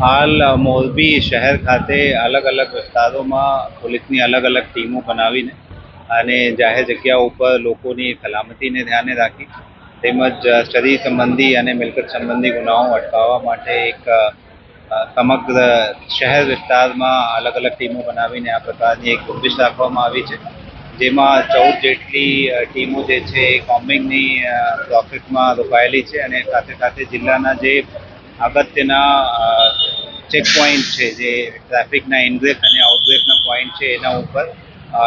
હાલ મોરબી શહેર ખાતે અલગ અલગ વિસ્તારોમાં પોલીસની અલગ અલગ ટીમો બનાવીને અને જાહેર જગ્યાઓ ઉપર લોકોની સલામતીને ધ્યાને રાખી તેમજ શરીર સંબંધી અને મિલકત સંબંધી ગુનાઓ અટકાવવા માટે એક સમગ્ર શહેર વિસ્તારમાં અલગ અલગ ટીમો બનાવીને આ પ્રકારની એક ઝુંબેશ રાખવામાં આવી છે. જેમાં ચૌદ જેટલી ટીમો જે છે એ કોમ્બિંગની પ્રોફિટમાં રોકાયેલી છે અને સાથે સાથે જિલ્લાના જે અગત્યના ચેક પોઈન્ટ છે, જે ટ્રાફિકના ઇનબ્રેક અને આઉટબ્રેકના પોઈન્ટ છે એના ઉપર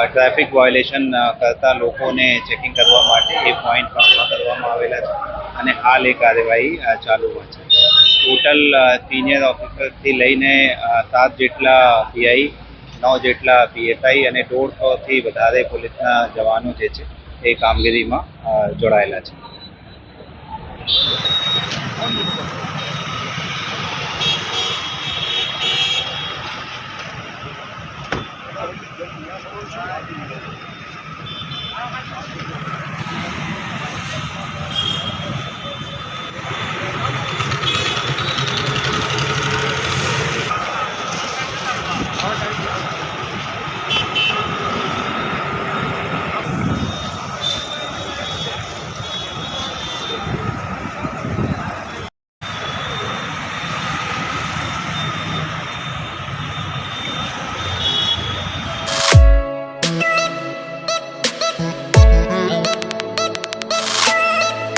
ટ્રાફિક વાયોલેશન કરતા લોકોને ચેકિંગ કરવા માટે એ પોઈન્ટ પણ કરવામાં આવેલા છે અને હાલ એ કાર્યવાહી ચાલુ ચાલુમાં છે. ટોટલ સિનિયર ઓફિસરથી લઈને સાત જેટલા પીઆઈ નવ જેટલા પીએસઆઈ અને દોઢસોથી વધારે પોલીસના જવાનો જે છે, એ કામગીરીમાં જોડાયેલા છે Perfect.